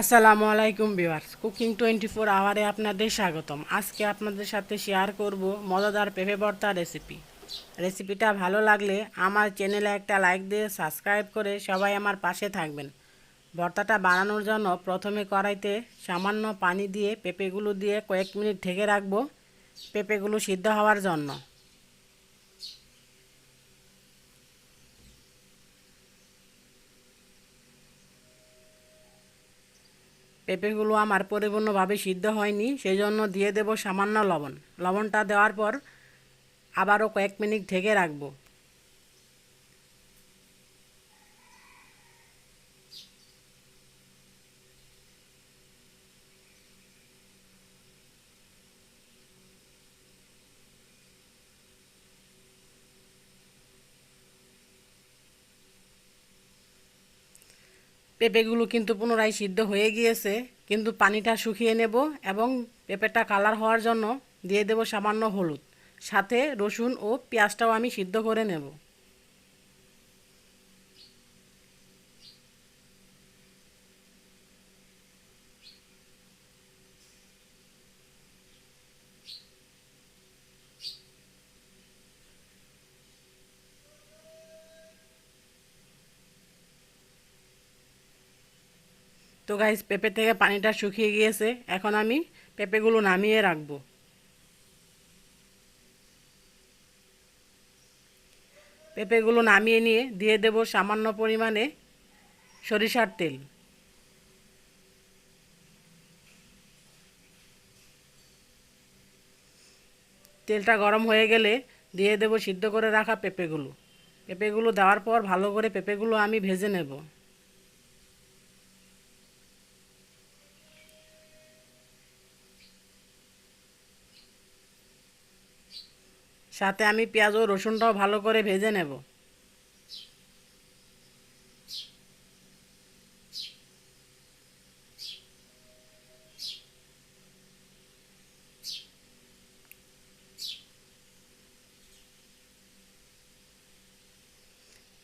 আসসালামু আলাইকুম viewers. Cooking twenty four আওয়ারে আপনাদের স্বাগতম। আজকে আপনাদের সাথে শেয়ার করব মজাদার পেঁপে ভর্তা রেসিপি। রেসিপিটা ভালো লাগলে আমার চ্যানেলে একটা লাইক দিয়ে সাবস্ক্রাইব করে সবাই আমার পাশে থাকবেন। ভর্তাটা বানানোর জন্য প্রথমে কড়াইতে সামান্য পানি দিয়ে পেঁপেগুলো দিয়ে কয়েক মিনিট ঢেকে রাখব। পেঁপেগুলো সিদ্ধ হওয়ার জন্য। পেঁপেগুলো আমার পরিপূর্ণভাবে সিদ্ধ হয়নি সেই জন্য দিয়ে দেব সামান্য লবণ। লবণটা দেওয়ার পর আবারও কয়েক মিনিট ঢেকে রাখব। পেঁপেগুলো কিন্তু পুনরায় সিদ্ধ হয়ে গিয়েছে, কিন্তু পানিটা শুকিয়ে নেব এবং পেঁপেটা কালার হওয়ার জন্য দিয়ে দেব সামান্য হলুদ। সাথে রসুন ও পেঁয়াজটাও আমি সিদ্ধ করে নেব। তো গাইস পেঁপে থেকে পানিটা শুকিয়ে গিয়েছে। এখন আমি পেঁপেগুলো নামিয়ে রাখব। পেঁপেগুলো নামিয়ে নিয়ে দিয়ে দেব সামান্য পরিমাণে সরিষার তেল। তেলটা গরম হয়ে গেলে দিয়ে দেব সিদ্ধ করে রাখা পেঁপেগুলো। পেঁপেগুলো দেওয়ার পর ভালো করে পেঁপেগুলো আমি ভেজে নেব। সাথে আমি পেঁয়াজ ও রসুনটাও ভালো করে ভেজে নেব।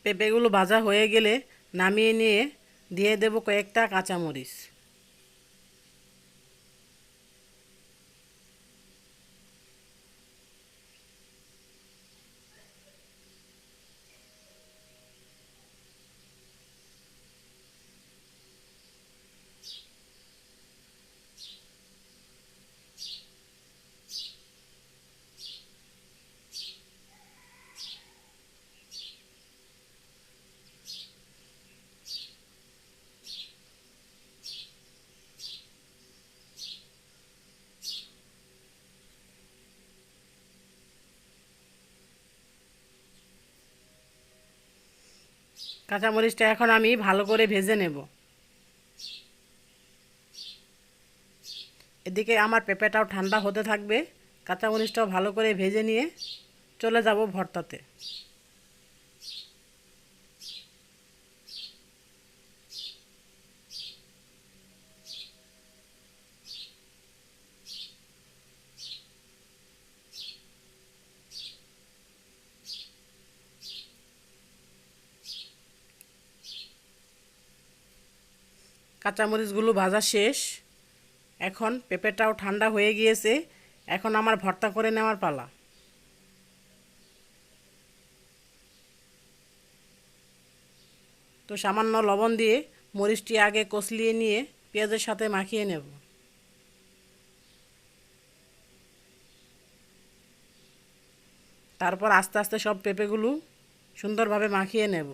পেঁপেগুলো ভাজা হয়ে গেলে নামিয়ে নিয়ে দিয়ে দেব কয়েকটা কাঁচামরিচ। কাঁচামরিচটা এখন আমি ভালো করে ভেজে নেব। এদিকে আমার পেঁপেটাও ঠান্ডা হতে থাকবে। কাঁচামরিচটাও ভালো করে ভেজে নিয়ে চলে যাব ভর্তাতে। কাঁচামরিচগুলো ভাজা শেষ। এখন পেঁপেটাও ঠান্ডা হয়ে গিয়েছে। এখন আমার ভর্তা করে নেওয়ার পালা। তো সামান্য লবণ দিয়ে মরিচটি আগে কষলিয়ে নিয়ে পেঁয়াজের সাথে মাখিয়ে নেব। তারপর আস্তে আস্তে সব পেঁপেগুলো সুন্দরভাবে মাখিয়ে নেব।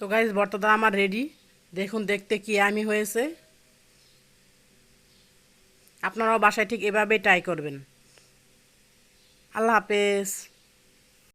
তো গাইজ ভর্তাটা আমার রেডি দেখুন, দেখতে কি আমি হয়েছে। আপনারাও বাসায় ঠিক এভাবে ট্রাই করবেন। আল্লাহ হাফেজ।